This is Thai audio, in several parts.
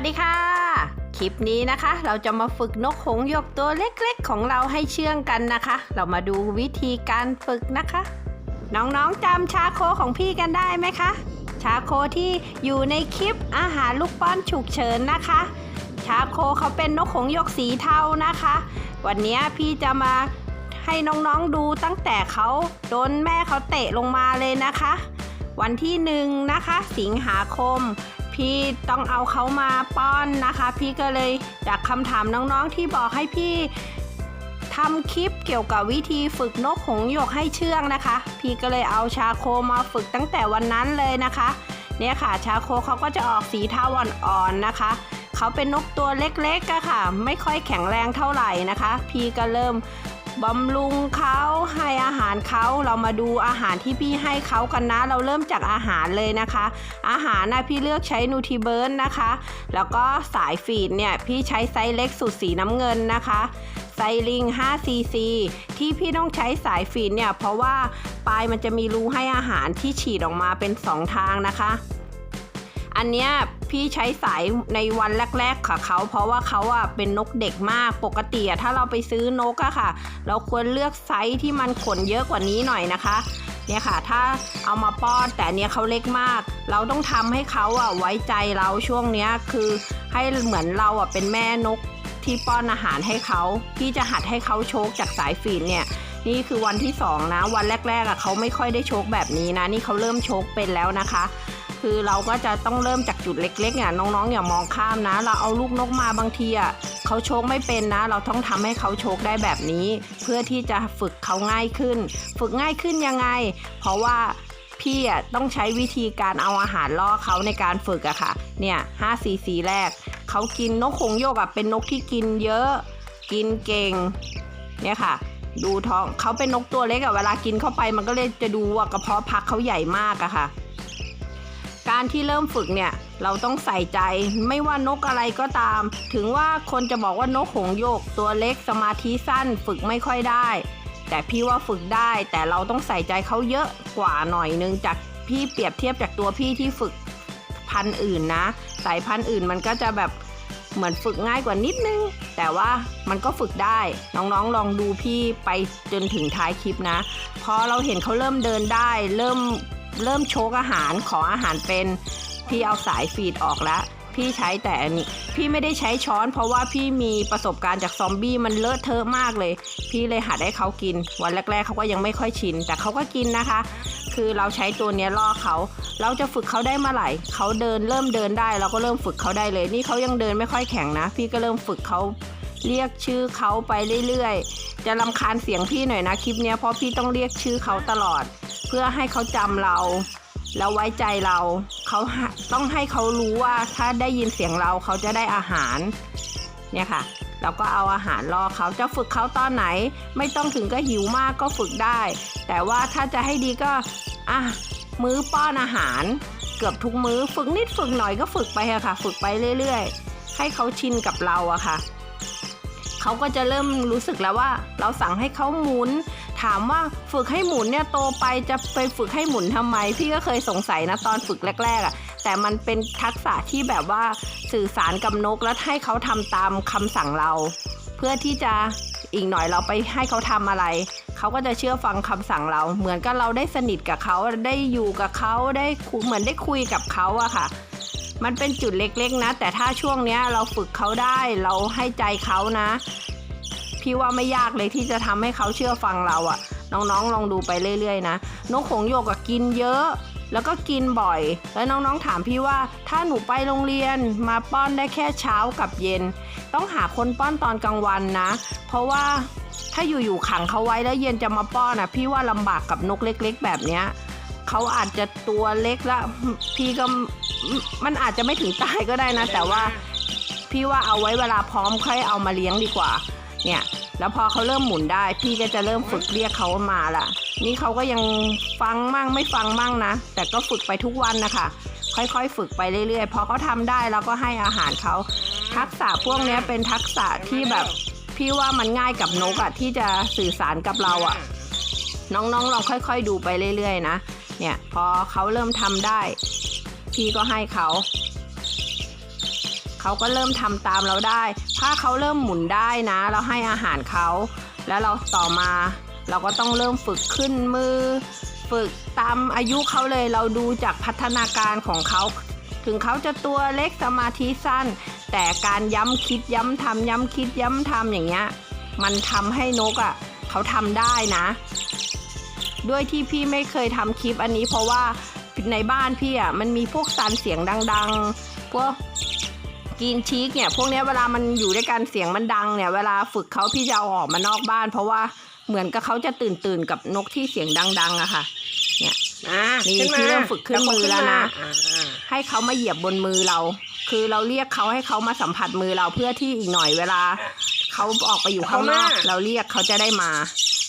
วัสดีค่ะ คลิปนี้นะคะ เราจะมาฝึกนกหงหยกตัวเล็กๆ ของเราให้เชื่องกันนะคะ เรามาดูวิธีการฝึกนะคะ น้องๆจำชาโคของพี่กันได้ไหมคะ ชาโคที่อยู่ในคลิปอาหารลูกป้อนฉุกเฉินนะคะ ชาโคเขาเป็นนกหงหยกสีเทานะคะ วันนี้พี่จะมาให้น้องๆดูตั้งแต่เขาโดนแม่เขาเตะลงมาเลยนะคะ วันที่หนึ่งนะคะ สิงหาคม พี่ต้องเอาเขามาป้อนนะคะ พี่ก็เลยจากคำถามน้องๆที่บอกให้พี่ทำคลิปเกี่ยวกับวิธีฝึกนกหงหยกให้เชื่องนะคะ พี่ก็เลยเอาชาโคมาฝึกตั้งแต่วันนั้นเลยนะคะ เนี่ยค่ะชาโคเขาก็จะออกสีเทาอ่อนๆนะคะ เขาเป็นนกตัวเล็กๆอะค่ะ ไม่ค่อยแข็งแรงเท่าไหร่นะคะ พี่ก็เริ่ม บำรุงเขาให้อาหารเขาเรามาดูอาหารที่พี่ให้เขากันนะ เราเริ่มจากอาหารเลยนะคะ อาหารนะพี่เลือกใช้นูท i เบิร์นนะคะ แล้วก็สายฟีดเนี่ยพี่ใช้ไซส์เล็กสุดสีน้ำเงินนะคะไซลิง 5 cc ที่พี่ต้องใช้สายฟีดเนี่ยเพราะว่าปลายมันจะมีรูให้อาหารที่ฉีดออกมาเป็น 2 ทางนะคะ อันเนี้ย พี่ใช้สายในวันแรกๆค่ะเขา เพราะว่าเขาอะเป็นนกเด็กมากปกติอะถ้าเราไปซื้อนกอะค่ะ เราควรเลือกไซส์ที่มันขนเยอะกว่านี้หน่อยนะคะเนี่ยค่ะ ถ้าเอามาป้อนแต่เนี้ยเขาเล็กมาก เราต้องทำให้เขาอะไว้ใจเราช่วงเนี้ยคือให้เหมือนเราอะเป็นแม่นกที่ป้อนอาหารให้เขาพี่จะหัดให้เขาโชกจากสายฟีดเนี่ยนี่คือวันที่สองนะ วันแรกๆอะเขาไม่ค่อยได้โชกแบบนี้นะ นี่เขาเริ่มโชกเป็นแล้วนะคะ คือเราก็จะต้องเริ่มจากจุดเล็กๆเนี่ยน้องๆอย่ามองข้ามนะ เราเอาลูกนกมาบางทีอะเขาโชกไม่เป็นนะ เราต้องทำให้เขาโชกได้แบบนี้ เพื่อที่จะฝึกเขาง่ายขึ้น ฝึกง่ายขึ้นยังไง เพราะว่าพี่อะต้องใช้วิธีการเอาอาหารล่อเขาในการฝึกอะค่ะ เนี่ย5 cc แรก เขากินนกหงโยกอะเป็นนกที่กินเยอะ กินเก่ง เนี่ยค่ะ ดูท้องเขาเป็นนกตัวเล็กอะเวลากินเข้าไปมันก็เลยจะดูว่ากระเพาะพักเขาใหญ่มากอะค่ะ การที่เริ่มฝึกเนี่ยเราต้องใส่ใจไม่ว่านกอะไรก็ตาม ถึงว่าคนจะบอกว่านกหงโยกตัวเล็กสมาธิสั้นฝึกไม่ค่อยได้ แต่พี่ว่าฝึกได้แต่เราต้องใส่ใจเขาเยอะกว่าหน่อยนึงจากพี่เปรียบเทียบจากตัวพี่ที่ฝึกพันธุ์อื่นนะ สายพันธุ์อื่นมันก็จะแบบเหมือนฝึกง่ายกว่านิดนึง แต่ว่ามันก็ฝึกได้ น้องๆลองดูพี่ไปจนถึงท้ายคลิปนะ พอเราเห็นเขาเริ่มเดินได้ เริ่ม เริ่มโชกอาหารขออาหารเป็น พี่เอาสายฟีดออกแล้วพี่ใช้แต่อันนี้ พี่ไม่ได้ใช้ช้อน เพราะว่าพี่มีประสบการณ์จากซอมบี้มันเลอะเทอะมากเลย พี่เลยหัดให้เขากิน วันแรก ๆเขาก็ยังไม่ค่อยชิน แต่เขาก็กินนะคะ คือเราใช้ตัวเนี้ยล่อเขา เราจะฝึกเขาได้เมื่อไหร่เขาเดินเริ่มเดินได้ เราก็เริ่มฝึกเขาได้เลย นี่เขายังเดินไม่ค่อยแข็งนะ พี่ก็เริ่มฝึกเขา เรียกชื่อเขาไปเรื่อยๆ จะรำคาญเสียงพี่หน่อยนะคลิปนี้เพราะพี่ต้องเรียกชื่อเขาตลอด เพื่อให้เขาจำเรา แล้วไว้ใจเราเขาต้องให้เขารู้ว่าถ้าได้ยินเสียงเราเขาจะได้อาหารเนี่ยค่ะเราก็เอาอาหารรอเขาจะฝึกเขาตอนไหน ไม่ต้องถึงก็หิวมากก็ฝึกได้ แต่ว่าถ้าจะให้ดีก็อะมื้อป้อนอาหาร เกือบทุกมื้อฝึกนิดฝึกหน่อยก็ฝึกไปอะค่ะ ฝึกไปเรื่อย ๆ ให้เขาชินกับเราอะค่ะ เขาก็จะเริ่มรู้สึกแล้วว่า เราสั่งให้เขาหมุน ถามว่าฝึกให้หมุนเนี่ยโตไปจะไปฝึกให้หมุนทำไม พี่ก็เคยสงสัยนะตอนฝึกแรกๆอะ่ะแต่มันเป็นทักษะที่แบบว่าสื่อสารกับนกแล้วให้เขาทำตามคำสั่งเรา เพื่อที่จะอีกหน่อยเราไปให้เขาทำอะไร เขาก็จะเชื่อฟังคำสั่งเรา เหมือนกับเราได้สนิทกับเขาได้อยู่กับเขาได้เหมือนได้คุยกับเขาอะค่ะ มันเป็นจุดเล็กๆนะ แต่ถ้าช่วงเนี้ยเราฝึกเขาได้เราให้ใจเขานะ พี่ว่าไม่ยากเลยที่จะทำให้เขาเชื่อฟังเราอะน้องๆลองดูไปเรื่อยๆนะ นกหงโยกกินเยอะแล้วก็กินบ่อย แล้วน้องๆถามพี่ว่า ถ้าหนูไปโรงเรียนมาป้อนได้แค่เช้ากับเย็น ต้องหาคนป้อนตอนกลางวันนะ เพราะว่าถ้าอยู่ๆขังเขาไว้แล้วเย็นจะมาป้อนอะพี่ว่าลำบากกับนกเล็ก ๆ แบบเนี้ยเขาอาจจะตัวเล็กล้วพี่ก็ มันอาจจะไม่ถึงตายก็ได้นะ แต่ว่าพี่ว่าเอาไว้เวลาพร้อมค่อยเอามาเลี้ยงดีกว่า เนี่ย แล้วพอเขาเริ่มหมุนได้ พี่ก็จะเริ่มฝึกเรียกเขามาละนี่เขาก็ยังฟังมั่งไม่ฟังมั่งนะ แต่ก็ฝึกไปทุกวันนะคะ ค่อยๆ ฝึกไปเรื่อยๆ พอเขาทำได้เราก็ให้อาหารเขา ทักษะพวกเนี้ยเป็นทักษะที่แบบพี่ว่ามันง่ายกับนกอะที่จะสื่อสารกับเราอะน้องๆลองค่อย ๆ ดูไปเรื่อย ๆ นะ เนี่ยพอเขาเริ่มทำได้ พี่ก็ให้เขา เขาก็เริ่มทำตามเราได้ ถ้าเขาเริ่มหมุนได้นะ เราให้อาหารเขา แล้วเราต่อมา เราก็ต้องเริ่มฝึกขึ้นมือ ฝึกตามอายุเขาเลย เราดูจากพัฒนาการของเขา ถึงเขาจะตัวเล็กสมาธิสั้น แต่การย้ำคิดย้ำทำย้ำคิดย้ำทำอย่างเงี้ย มันทำให้นกอะ่ะเขาทำได้นะ ด้วยที่พี่ไม่เคยทำคลิปอันนี้เพราะว่า ในบ้านพี่อะ่ะมันมีพวกสันเสียงดัง ๆ พวกกินชีกเนี่ยพวกเนี้ยเวลามันอยู่ด้วยกันเสียงมันดังเนี่ย เวลาฝึกเขาพี่จะเอาออกมานอกบ้าน เพราะว่าเหมือนกับเขาจะตื่นตื่นๆกับนกที่เสียงดัง ๆอะค่ะมานี่ขึ้นมาพี่เริ่มฝึกขึ้นมือแล้วนะอ่าให้เขามาเหยียบบนมือเรา คือเราเรียกเขาให้เขามาสัมผัสมือเราเพื่อที่อีกหน่อยเวลาเขาออกไปอยู่ข้างนอกเราเรียกเขาจะได้มา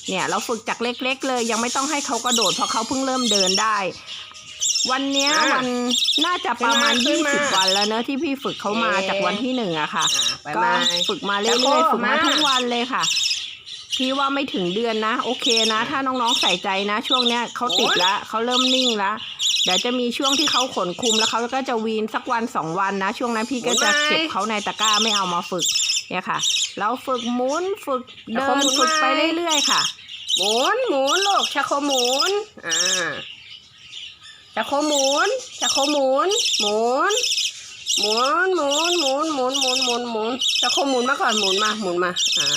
เนี่ย เราฝึกจากเล็ก ๆ เลย ยังไม่ต้องให้เขากระโดดเพราะเขาเพิ่งเริ่มเดินได้ วันเนี้ยมันน่าจะประมาณ20วันแล้วเนอะที่พี่ฝึกเขามาจากวันที่หนึ่งอะค่ะ อ่าไปก็มา ฝึกมาเรื่ตะโกอยๆฝึกมามา ทุกวันเลยค่ะ พี่ว่าไม่ถึงเดือนนะ โอเคนะ ถ้าน้องๆใส่ใจนะ ช่วงเนี้ยเขาติดละเขาเริ่มนิ่งละเดี๋ยวจะมีช่วงที่เขาขนคุมแล้วเขาก็จะวีนสักวันสองวันนะ ช่วงนั้นพี่ก็จะเก็บเขาในตะกร้าไม่เอามาฝึกเนี่ยค่ะ เราฝึกหมุนฝึกเดินฝึกไปเรื่อยๆค่ะ หมุนหมุนลูกชะโคหมุนอ่า ชะโคหมุนชะโคหมุนหมุนหมุนหมุนหมุนหมุนหมุนหมุนหมุนชะโคหมุนมาก่อนหมุนมาหมุนมาอ่า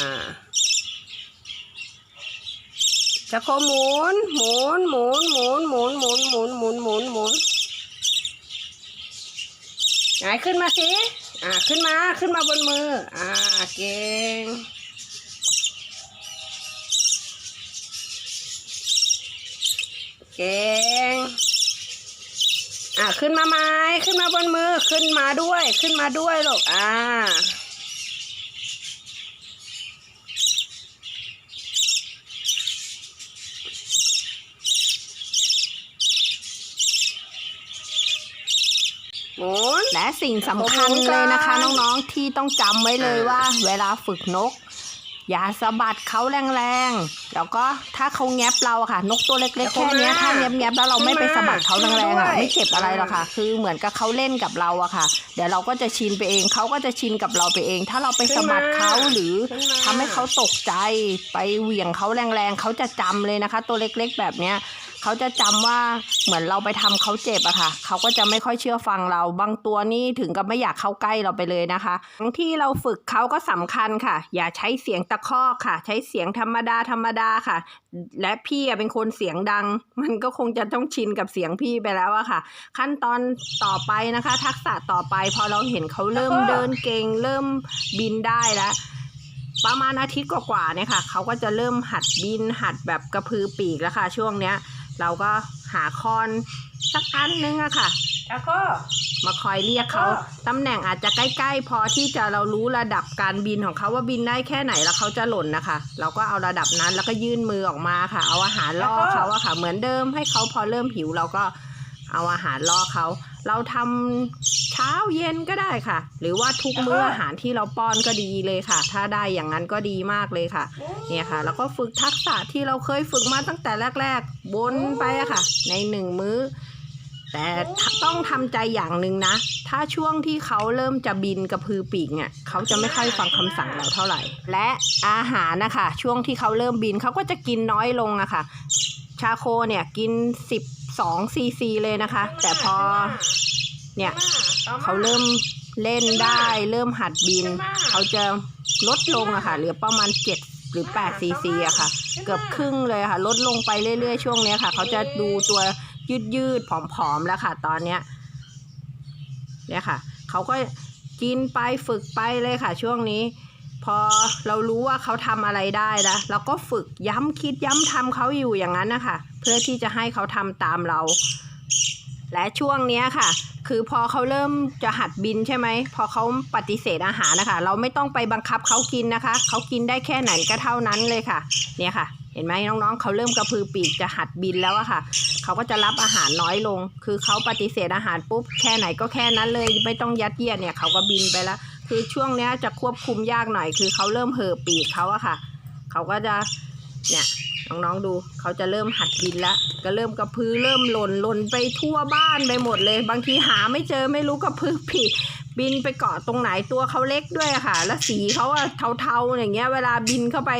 ชะโคหมุนหมุนหมุนหมุนหมุนหมุนหมุนหมุนหมุนหมุนไหนขึ้นมาสิอ่าขึ้นมาขึ้นมาบนมือ อ่าเก่งเก่ง อะขึ้นมาไหมขึ้นมาบนมือขึ้นมาด้วยขึ้นมาด้วยลูกอ่าหมุนและสิ่งสำคัญเลยนะคะ น้องๆที่ต้องจำไว้เลยว่า เวลาฝึกนก อย่าสะบัดเขาแรงๆ แล้วก็ถ้าเขาแงบเราอะค่ะ นกตัวเล็กๆแค่เนี้ยถ้าแงบๆแล้วเราไม่ไปสะบัดเขาแรงๆอะไม่เจ็บอะไรหรอกค่ะ คือเหมือนกับเขาเล่นกับเราอะค่ะ เดี๋ยวเราก็จะชินไปเองเขาก็จะชินกับเราไปเอง ถ้าเราไปสะบัดเขาหรือขึ้นมาทำให้เขาตกใจไปเหวี่ยงเขาแรงๆเขาจะจำเลยนะคะ ตัวเล็กๆแบบเนี้ย เขาจะจำว่าเหมือนเราไปทำเขาเจ็บอะค่ะ เขาก็จะไม่ค่อยเชื่อฟังเรา บางตัวนี่ถึงกับไม่อยากเข้าใกล้เราไปเลยนะคะทั้งที่เราฝึกเขาก็สำคัญค่ะ อย่าใช้เสียงตะคอกค่ะ ใช้เสียงธรรมดาธรรมดาค่ะ และพี่อะเป็นคนเสียงดัง มันก็คงจะต้องชินกับเสียงพี่ไปแล้วอะค่ะ ขั้นตอนต่อไปนะคะ ทักษะต่อไปพอเราเห็นเขาเริ่มเดินเก่งเริ่มบินได้แล้วประมาณอาทิตย์กว่าๆเนี่ยค่ะ เขาก็จะเริ่มหัดบินหัดแบบกระพือปีกแล้วค่ะ ช่วงเนี้ย เราก็หาคอนสักอันนึงอะค่ะชะโคมาคอยเรียกเขาก็ ตำแหน่งอาจจะใกล้ ๆ พอที่จะเรารู้ระดับการบินของเขาว่าบินได้แค่ไหนแล้วเขาจะหล่นนะคะ เราก็เอาระดับนั้นแล้วก็ยื่นมือออกมาค่ะ เอาอาหารล่อเขาอะค่ะ เหมือนเดิมให้เขาพอเริ่มหิวเราก็เอาอาหารล่อเขา เราทำ เช้าเย็นก็ได้ค่ะ หรือว่าทุกมื้ออาหารที่เราป้อนก็ดีเลยค่ะ ถ้าได้อย่างนั้นก็ดีมากเลยค่ะ เนี่ยค่ะ แล้วก็ฝึกทักษะที่เราเคยฝึกมาตั้งแต่แรกๆวนไปอะค่ะ ในหนึ่งมื้อ แต่ต้องทำใจอย่างหนึ่งนะ ถ้าช่วงที่เขาเริ่มจะบินกระพือปีกเนี่ยเขาจะไม่ค่อยฟังคำสั่งเราเท่าไหร่ และอาหารนะคะ ช่วงที่เขาเริ่มบินเขาก็จะกินน้อยลงอะค่ะ ชาโคเนี่ยกิน 12ซีซีเลยนะคะ แต่พอ เนี่ยเขาเริ่มเล่นได้ เริ่มหัดบิน เขาจะลดลงอะค่ะเหลือประมาณ7หรือ8ซีซีอะค่ะ เกือบครึ่งเลยค่ะ ลดลงไปเรื่อยๆ ช่วงเนี้ยค่ะ เขาจะดูตัวยืดยืดๆผอมๆแล้วค่ะ ตอนเนี้ยเนี่ยค่ะ เขาก็กินไปฝึกไปเลยค่ะ ช่วงนี้ พอเรารู้ว่าเขาทำอะไรได้แล้วเราก็ฝึกย้ำคิดย้ำทำเขาอยู่อย่างนั้นนะคะเพื่อที่จะให้เขาทำตามเรา และช่วงเนี้ยค่ะ คือพอเขาเริ่มจะหัดบินใช่ไหมพอเขาปฏิเสธอาหารนะคะ เราไม่ต้องไปบังคับเขากินนะคะ เขากินได้แค่ไหนก็เท่านั้นเลยค่ะ เนี่ยค่ะ เห็นไหมน้องๆเขาเริ่มกระพือปีกจะหัดบินแล้วอะค่ะ เขาก็จะรับอาหารน้อยลง คือเขาปฏิเสธอาหารปุ๊บแค่ไหนก็แค่นั้นเลย ไม่ต้องยัดเยียดเนี่ยเขาก็บินไปแล้ว คือช่วงเนี้ยจะควบคุมยากหน่อย คือเขาเริ่มเห่อปีกเขาอะค่ะ เขาก็จะเนี่ย น้องๆดูเขาจะเริ่มหัดบินแล้วก็เริ่มกระพือเริ่มหล่นหล่นไปทั่วบ้านไปหมดเลย บางทีหาไม่เจอไม่รู้กระพือปีกบินไปเกาะตรงไหนตัวเขาเล็กด้วยค่ะ แล้วสีเขาอะเทาๆอย่างเงี้ย เวลาบินเข้าไป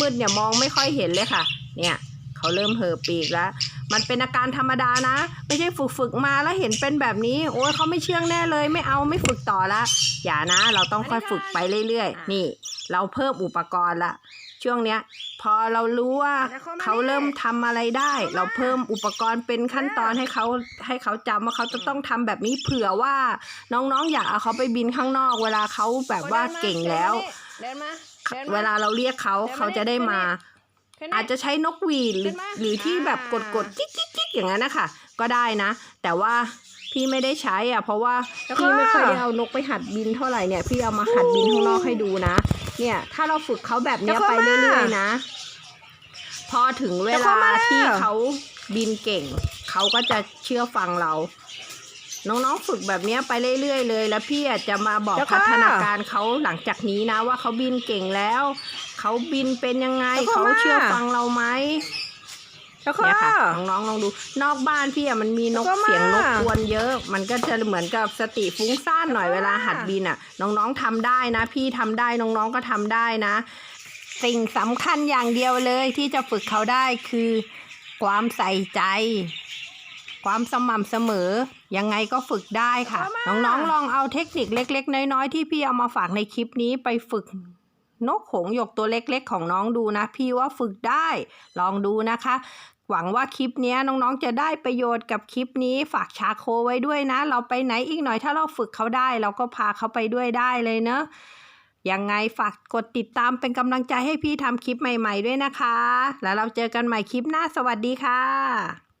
มืดๆเนี่ยมองไม่ค่อยเห็นเลยค่ะ เนี่ยเขาเริ่มเห่อปีกแล้ว มันเป็นอาการธรรมดานะ ไม่ใช่ฝึกฝึกมาแล้วเห็นเป็นแบบนี้ โอ้ยเขาไม่เชื่องแน่เลยไม่เอาไม่ฝึกต่อละอย่านะ เราต้องค่อยฝึกไปเรื่อยๆ นี่ เราเพิ่มอุปกรณ์ละ ช่วงเนี้ย พอเรารู้ว่าเขาเริ่มทำอะไรได้ เราเพิ่มอุปกรณ์เป็นขั้นตอนให้เขาให้เขาจำว่าเขาจะต้องทำแบบนี้เผื่อว่าน้องๆอยากเอาเขาไปบินข้างนอก เวลาเขาแบบว่าเก่งแล้วเดินมาดินมาเวลาเราเรียกเขาเดินมาเขาจะได้มาขึ้นอาจจะใช้นกหวีดหรือขึ้นมาหรือที่แบบอ่ากดกดๆจิ๊กจิ๊กจิ๊กอย่างนั้นนะคะก็ได้นะ แต่ว่า พี่ไม่ได้ใช้อะ เพราะว่าแล้วก็พี่ไม่ค่อยได้เอานกไปหัดบินเท่าไหร่เนี่ย พี่เอามาหัดบินข้างนอกให้ดูนะ เนี่ย ถ้าเราฝึกเขาแบบเนี้ยแล้วก็ไปเรื่อยมาๆนะ พอถึงเวแล้วก็ลามาแล้วที่เขาบินเก่ง เขาก็จะเชื่อฟังเรา น้องๆฝึกแบบเนี้ยไปเรื่อยๆเลย แล้วพี่อาจจะมาบอกแล้วก็พัฒนาการเขาหลังจากนี้นะ ว่าเขาบินเก่งแล้ว เขาบินเป็นยังไงแล้วก็เขามาเชื่อฟังเราไหม แล้วก็ เนี่ยค่ะน้องๆลองดู นอกบ้านพี่อะมันมีนกแล้วก็มา เสียงนกกวนเยอะ มันก็จะเหมือนกับสติฟุ้งซ่านหน่อยแล้วก็เวลามาหัดบินอะ น้องๆทำได้นะ พี่ทำได้น้องๆก็ทำได้นะ สิ่งสำคัญอย่างเดียวเลยที่จะฝึกเขาได้คือความใส่ใจ ความสม่ำเสมอ ยังไงก็ฝึกได้ค่ะแล้วก็มาน้องๆลองเอาเทคนิคเล็ก ๆ น้อยๆที่พี่เอามาฝากในคลิปนี้ไปฝึกนกหงส์หยกตัวเล็กๆ ของน้องดูนะ พี่ว่าฝึกได้ ลองดูนะคะ หวังว่าคลิปนี้น้องๆจะได้ประโยชน์กับคลิปนี้ฝากชาโคไว้ด้วยนะ เราไปไหนอีกหน่อยถ้าเราฝึกเขาได้ เราก็พาเขาไปด้วยได้เลยเนอะยังไงฝากกดติดตามเป็นกำลังใจให้พี่ทำคลิปใหม่ ๆ ด้วยนะคะ แล้วเราเจอกันใหม่คลิปหน้าสวัสดีค่ะ